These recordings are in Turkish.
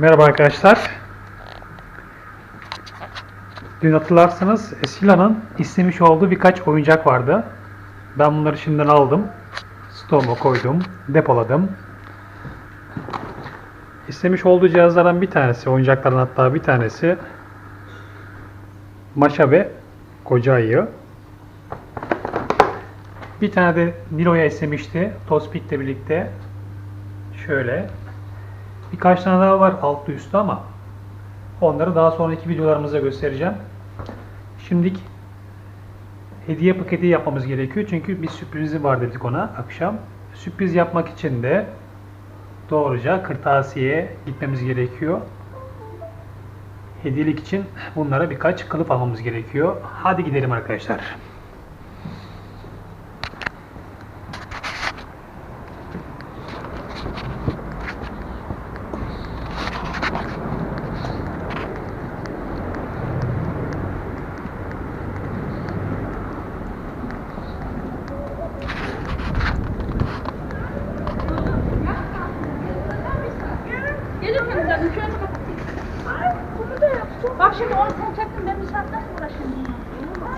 Merhaba arkadaşlar. Dün hatırlarsanız Esila'nın istemiş olduğu birkaç oyuncak vardı. Ben bunları şimdiden aldım. Stoğuma koydum. Depoladım. İstemiş olduğu cihazlardan bir tanesi, oyuncaklardan hatta bir tanesi Maşa ve Koca Ayı. Bir tane de Nilo'ya istemişti. Tospik'le birlikte. Şöyle. Birkaç tane daha var altlı üstü ama onları daha sonraki videolarımızda göstereceğim. Şimdilik hediye paketi yapmamız gerekiyor. Çünkü bir sürprizi var dedik ona akşam. Sürpriz yapmak için de doğruca kırtasiyeye gitmemiz gerekiyor. Hediyelik için bunlara birkaç kılıf almamız gerekiyor. Hadi gidelim arkadaşlar. Gelirken zaten şöyle kapatayım. Ay bunu da yaptım. Bak şimdi onu sen çektin ben bir saat nasıl uğraşayım bununla?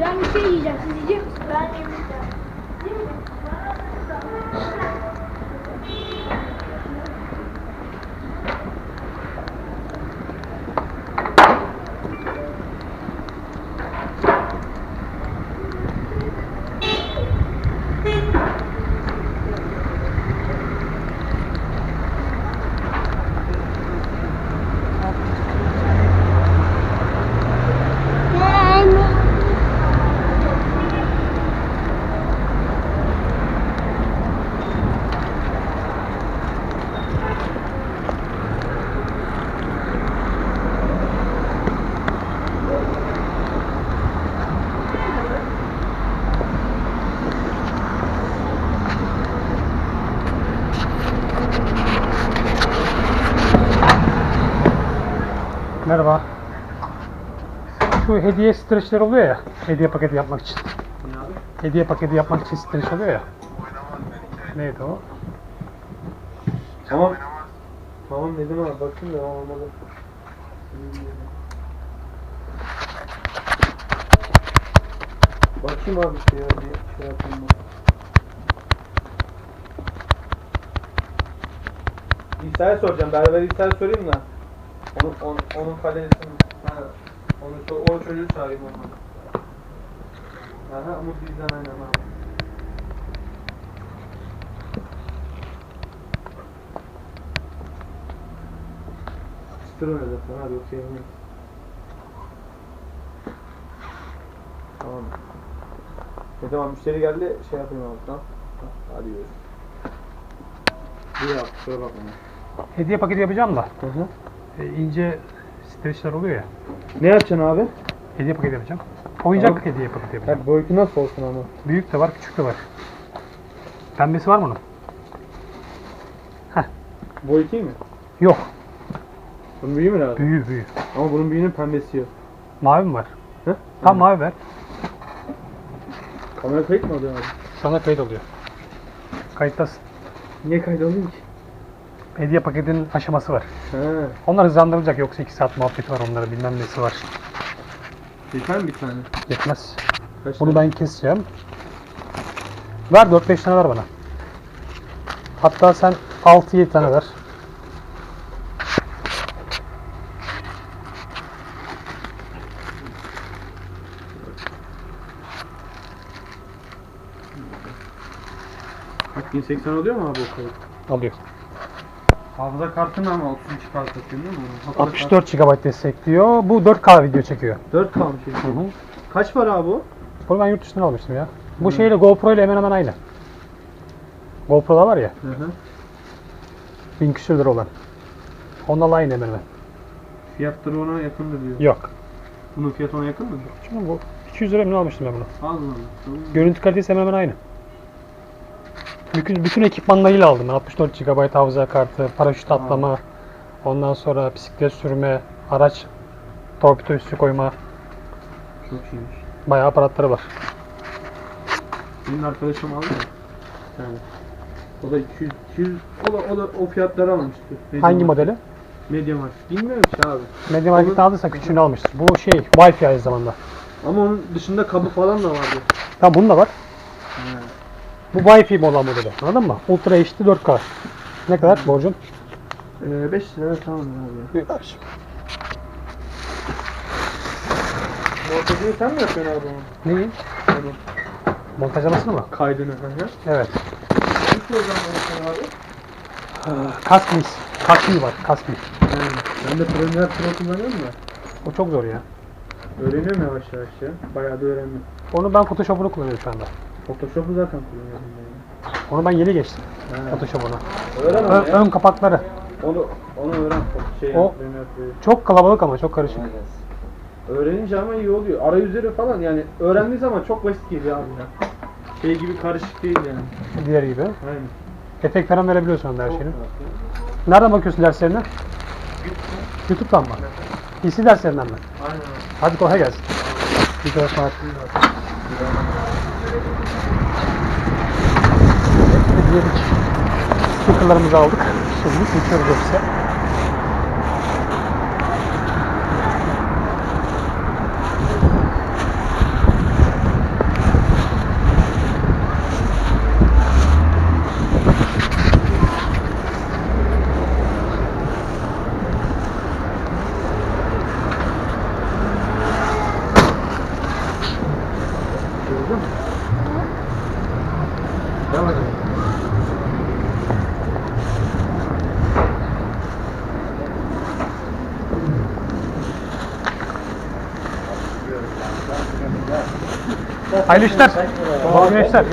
Ben bir şey yiyeceğim. Siz yiyecek misiniz? Ben yemeyeceğim. Değil mi? Merhaba. Şu hediye streçler oluyor ya. Hediye paketi yapmak için. Hediye paketi yapmak için streç oluyor ya. Neydi o? Tamam. Tamam dedim ama bakayım da olmadı. Bakayım abi şey bir şey yapayım. İsa'ya soracağım. Berber İsa'ya sorayım da. Onun, onun, onun kalesini. Ha, onu, o çocuğu çağırayım olmadı. Aha Umut bizden aynen abi. Öyle zaten abi yoksa yemeyiz. Tamam. E tamam müşteri geldi şey yapayım abi tamam. Hadi görüşürüz. Bir yap kusura bakma. Hediye paketi yapacağım da. Hı hı. E, ince streçler oluyor ya. Ne yapacaksın abi? Hediye paketi yapacağım. Oyuncak Tamam. hediye paketi yapacağım. Ya boyutu nasıl olsun ama? Büyük de var, küçük de var. Pembesi var mı onun? Boyutu iyi mi? Yok. Bunun büyüğü mü lazım? Büyüğü büyüğü. Ama bunun büyüğünün pembesi yok. Mavi mi var? Hı? Tam mavi ver. Kamera kayıt mı alıyor abi? Sana kayıt oluyor. Kayıttasın. Niye kayıt alayım ki? Hediye paketinin aşaması var. He. Onlar hızlandırılacak yoksa 2 saat muhabbeti var onlara bilmem nesi var. Yeter mi bir tane? Yetmez. Kaç Bunu tane? ben keseceğim. Ver 4-5 tane ver bana. Hatta sen 6-7 tane ver. Bak 1080 oluyor mu abi o kayıt? Alıyor. Hafıza kartını ama 32 kart atıyor değil mi? Hafıza 64 GB destekliyor. Bu 4K video çekiyor. kart- 4 kalmış. Hı hı. Kaç para abi bu? Bunu ben yurt dışından almıştım ya. Bu şeyle GoPro ile hemen hemen aynı. GoPro'da var ya. Hı hı. 1000 küsür lira olan. Onunla aynı hemen hemen. Fiyatları ona yakındır diyor. Yok. Bunun fiyatı ona yakın mı? Çünkü bu 200 lira mı ne almıştım ben bunu? Allah. Tamam. Görüntü kalitesi hemen hemen aynı. Bütün, bütün ekipmanlarıyla aldım ben. 64 GB hafıza kartı, paraşüt atlama, Ondan sonra bisiklet sürme, araç torpido üstü koyma Çok iyiymiş. bayağı aparatları var. Benim arkadaşım aldı ya. Yani. O da 200, 200 o da, o da o fiyatları almıştı. Medium Hangi modeli? Medium Market. Bilmiyorum ki abi. Mediamarkt'ta aldıysa küçüğünü almıştır. Bu şey Wi-Fi aynı zamanda. Ama onun dışında kabı falan da vardı. Tamam bunun da var. Bu Wi-Fi olan modeli. Anladın mı? Ultra HD 4K. Ne kadar borcun? Ee, 5 lira tamam abi. Montajını sen mi yapıyorsun abi onun? Neyi? Onun Montajlamasını mı? kaydını. Hı hı. Evet. Nasıl o zaman yapıyorsun abi? Kaskmis. Kaskmi var. Kaskmi. Yani ben de Premiere Pro kullanıyorum da. O çok zor ya. Öğreniyorum yavaş yavaş ya. Bayağı da öğrendim. Onu ben Photoshop'unu kullanıyorum şu anda. Photoshop'u zaten kullanıyorum ben. Onu ben yeni geçtim. Ha. Photoshop'una. Öğren Ö- onu ya. ön kapakları. Onu, onu öğren. Şey, O-. Çok kalabalık ama çok karışık. Öğrenince ama iyi oluyor. Arayüzleri falan yani öğrendiği zaman çok basit geliyor abi ya. Şey gibi karışık değil yani. Diğer gibi. Aynen. Efekt falan verebiliyorsun onda her şeyini. Nereden bakıyorsun derslerine? YouTube'dan mı? PC derslerinden mi? Aynen. Hadi kolay gelsin. Bir çalışma Hediyelik stickerlarımızı aldık. Şimdi geçiyoruz ofise. Gördün mü? Devam edelim. Hayırlı işler. Bol güneşler.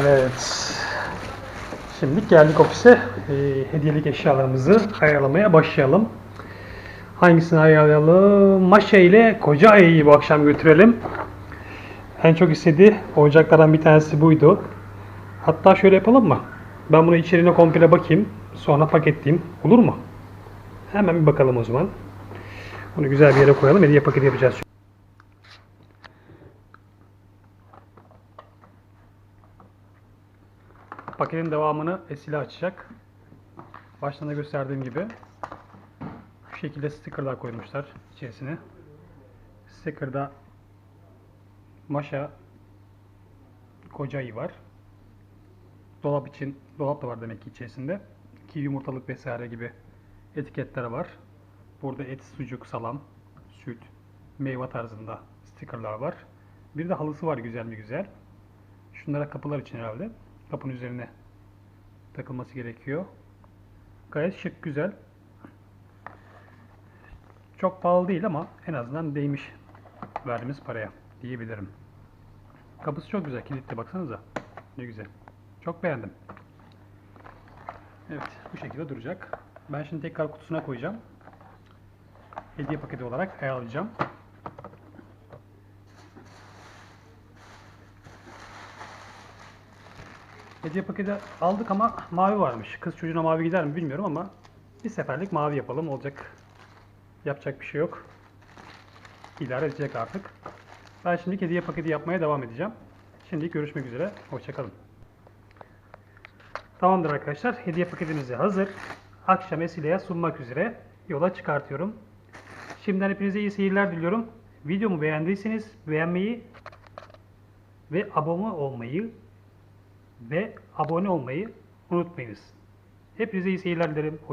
Evet. Şimdi geldik ofise. Ee, hediyelik eşyalarımızı ayarlamaya başlayalım. Hangisini ayarlayalım? Maşa ile koca ayıyı bu akşam götürelim. En çok istediği oyuncaklardan bir tanesi buydu. Hatta şöyle yapalım mı? Ben bunu içeriğine komple bakayım. Sonra paketleyeyim. Olur mu? Hemen bir bakalım o zaman. Bunu güzel bir yere koyalım. Hediye paketi yapacağız. Paketin devamını Esile açacak. Baştan da gösterdiğim gibi şu şekilde stickerlar koymuşlar içerisine. Sticker'da Maşa koca ayı var. Dolap için dolap da var demek ki içerisinde. Ki yumurtalık vesaire gibi etiketler var. Burada et, sucuk, salam, süt, meyve tarzında stickerlar var. Bir de halısı var güzel mi güzel. Şunlara kapılar için herhalde. Kapının üzerine takılması gerekiyor. Gayet şık, güzel. Çok pahalı değil ama en azından değmiş verdiğimiz paraya diyebilirim. Kapısı çok güzel, kilitli baksanıza. Ne güzel. Çok beğendim. Evet, bu şekilde duracak. Ben şimdi tekrar kutusuna koyacağım. Hediye paketi olarak ayarlayacağım. Hediye paketi aldık ama mavi varmış. Kız çocuğuna mavi gider mi bilmiyorum ama bir seferlik mavi yapalım. Olacak. Yapacak bir şey yok. İdare edecek artık. Ben şimdi hediye paketi yapmaya devam edeceğim. Şimdi görüşmek üzere. Hoşçakalın. Tamamdır arkadaşlar. Hediye paketimiz de hazır. Akşam Esile'ye sunmak üzere yola çıkartıyorum. Şimdiden hepinize iyi seyirler diliyorum. Videomu beğendiyseniz beğenmeyi ve abone olmayı ve abone olmayı unutmayınız. Hepinize iyi seyirler dilerim.